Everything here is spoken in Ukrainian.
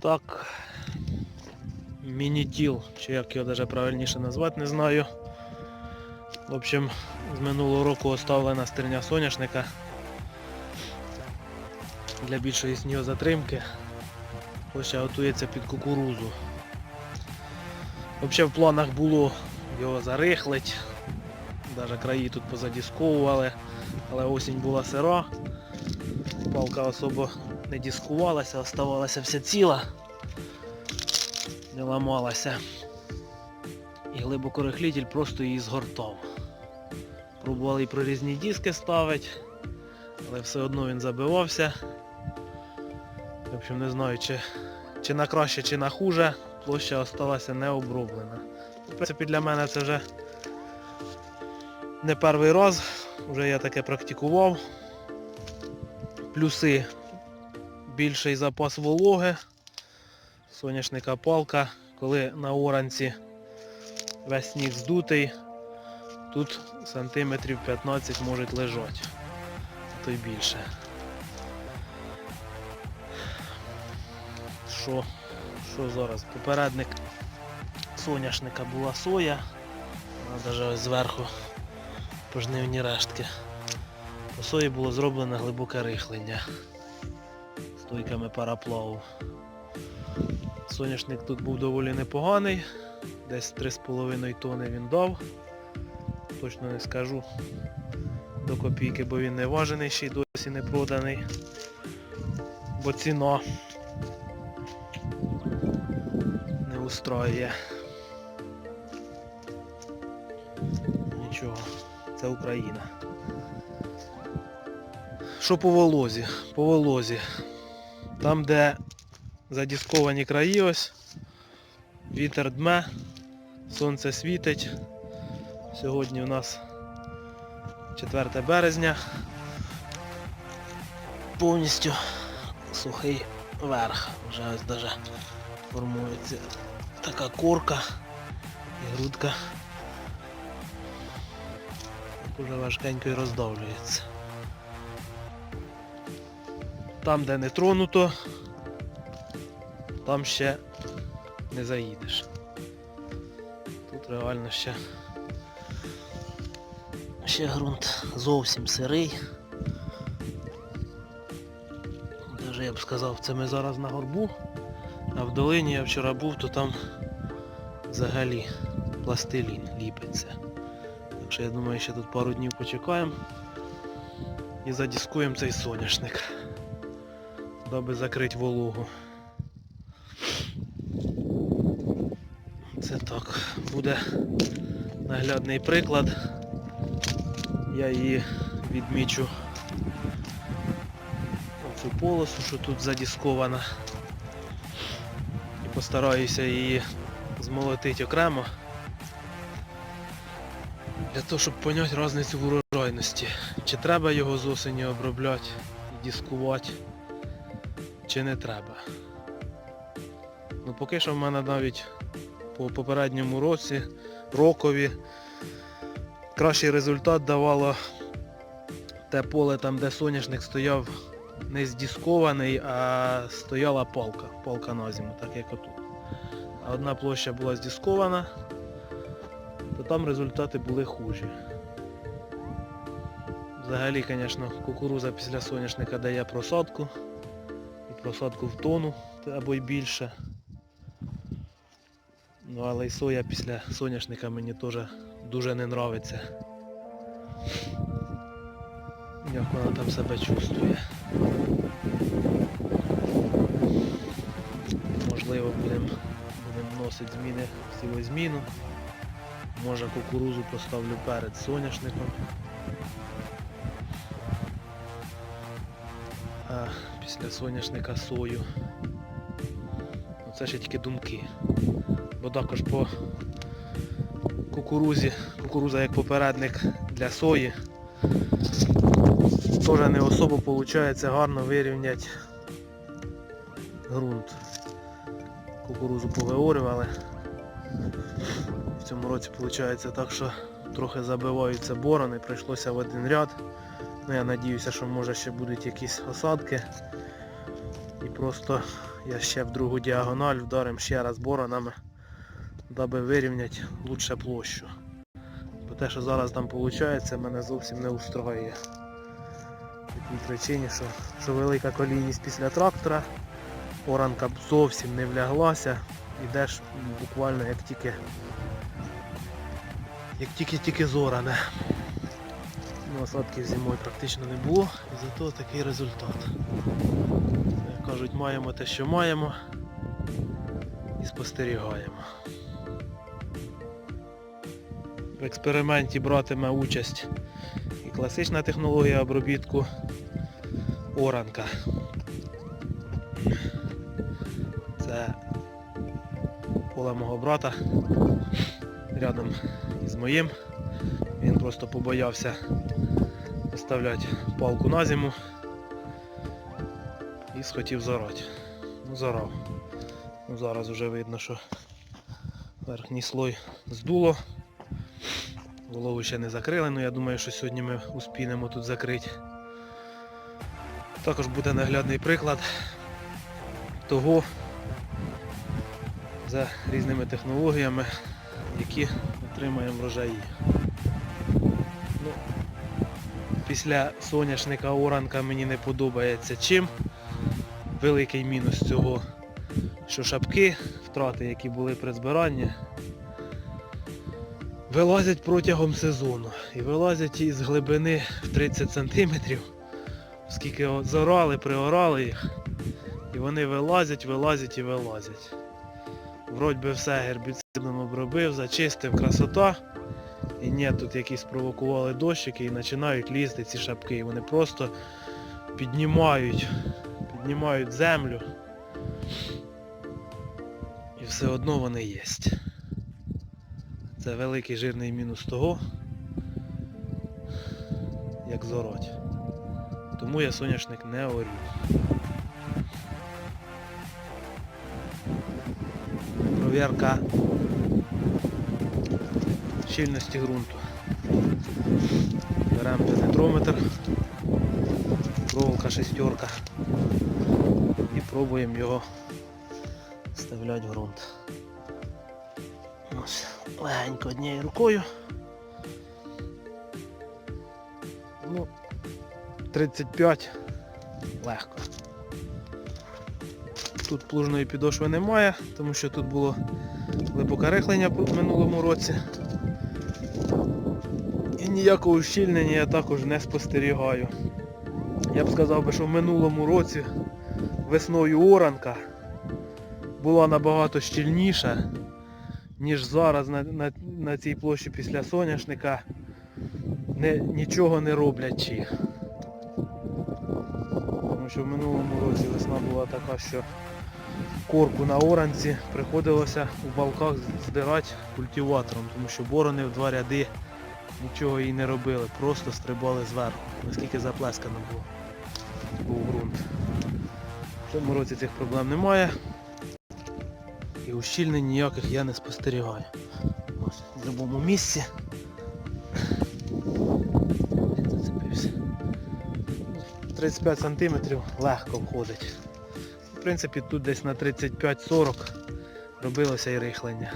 Так. Мінітіл, чи як його навіть правильніше назвати, не знаю. В общем, з минулого року оставлена стерня соняшника для більшої снігозатримки. Площа готується під кукурузу. Взагалі в планах було його зарихлить. Навіть краї тут позадісковували, але осінь була сира. Палка особо не дискувалася, оставалася вся ціла, не ламалася. І глибокорихлітель просто її згортав. Пробували і прорізні диски ставити, але все одно він забивався. В общем, не знаю, чи, чи на краще, чи на хуже, площа осталася не оброблена. В принципі, для мене це вже не перший раз, вже я таке практикував. Плюси більший запас вологи, соняшника палка, коли на оранці весь сніг здутий, тут сантиметрів 15 можуть лежати, то й більше. Що, що зараз? Попередник соняшника була соя, вона навіть зверху пожнивні рештки. По сої було зроблено глибоке рихлення стойками параплаву. Соняшник тут був доволі непоганий, десь 3,5 тони він дав. Точно не скажу до копійки, бо він не важений ще й досі не проданий. Бо ціна не устроює. Нічого, це Україна. Що по волозі? По волозі. Там, де задісковані краї ось, вітер дме, сонце світить. Сьогодні у нас 4 березня. Повністю сухий верх. Вже ось даже формується така корка і грудка. Так уже важкенько і роздавлюється. Там, де не тронуто, там ще не заїдеш. Тут реально ще ще ґрунт зовсім сирий. Даже я б сказав, це ми зараз на горбу, а в долині я вчора був, то там взагалі пластилін ліпиться. Так що я думаю, ще тут пару днів почекаємо і задіскуємо цей соняшник даби закрити вологу. Це так, буде наглядний приклад. Я її відмічу оцю полосу, що тут задіскована. І постараюся її змолотити окремо. Для того, щоб поняти різницю в урожайності. Чи треба його з осені обробляти і дискувати чи не треба. Ну поки що в мене навіть по попередньому році, рокові, кращий результат давало те поле там, де соняшник стояв не здіскований, а стояла палка, палка на зиму, так як отут. А одна площа була здіскована, то там результати були хужі. Взагалі, звісно, кукуруза після соняшника дає просадку просадку в тону або й більше. Ну але й соя після соняшника мені теж дуже не нравиться. Як вона там себе чувствує. Можливо будемо будем вносити зміни в сівозміну. Може кукурузу поставлю перед соняшником. Після соняшника сою. Ну, Це ще тільки думки. Бо також по кукурузі, кукуруза як попередник для сої, теж не особо виходить гарно вирівняти ґрунт. Кукурузу повиорювали. В цьому році виходить так, що трохи забиваються борони, прийшлося в один ряд. Ну я надіюся, що може ще будуть якісь осадки. Просто я ще в другу діагональ вдарим ще раз боронами, даби вирівняти лучше площу. Бо те, що зараз там виходить, мене зовсім не устроює. Тій причині, що, що велика колійність після трактора, оранка зовсім не вляглася, ідеш буквально як тільки як тільки-тільки зоране. Ну, осадків зимою практично не було, і зато такий результат. Кажуть, маємо те, що маємо і спостерігаємо. В експерименті братиме участь і класична технологія обробітку оранка. Це поле мого брата рядом із моїм. Він просто побоявся виставляти палку на зиму і схотів зарати. Ну зарав. Ну, зараз вже видно, що верхній слой здуло. Голову ще не закрили, але я думаю, що сьогодні ми успінемо тут закрити. Також буде наглядний приклад того за різними технологіями, які отримаємо врожаї. Ну, після соняшника оранка мені не подобається чим. Великий мінус цього, що шапки, втрати, які були при збиранні, вилазять протягом сезону. І вилазять із глибини в 30 см, оскільки от зорали, приорали їх. І вони вилазять, вилазять і вилазять. Вроді би все гербіцидом обробив, зачистив, красота. І ні, тут якісь спровокували дощики і починають лізти ці шапки. І вони просто піднімають, піднімають землю. І все одно вони є. Це великий жирний мінус того, як зороть. Тому я соняшник не орю. Провірка щільності ґрунту. Беремо пенетрометр, проволока шестерка пробуємо його вставляти в ґрунт. Ось, легенько однією рукою. Ну, 35 легко. Тут плужної підошви немає, тому що тут було глибоке рихлення в минулому році. І ніякого ущільнення я також не спостерігаю. Я б сказав би, що в минулому році весною оранка була набагато щільніша, ніж зараз на, на, на цій площі після соняшника не, нічого не роблячи. Тому що в минулому році весна була така, що корку на оранці приходилося у балках здирати культиватором, тому що борони в два ряди нічого їй не робили, просто стрибали зверху, наскільки заплескано було був ґрунт. Цьому році цих проблем немає. І ущільнень ніяких я не спостерігаю. В будь-якому місці. Зацепився. 35 см легко входить. В принципі, тут десь на 35-40 робилося і рихлення.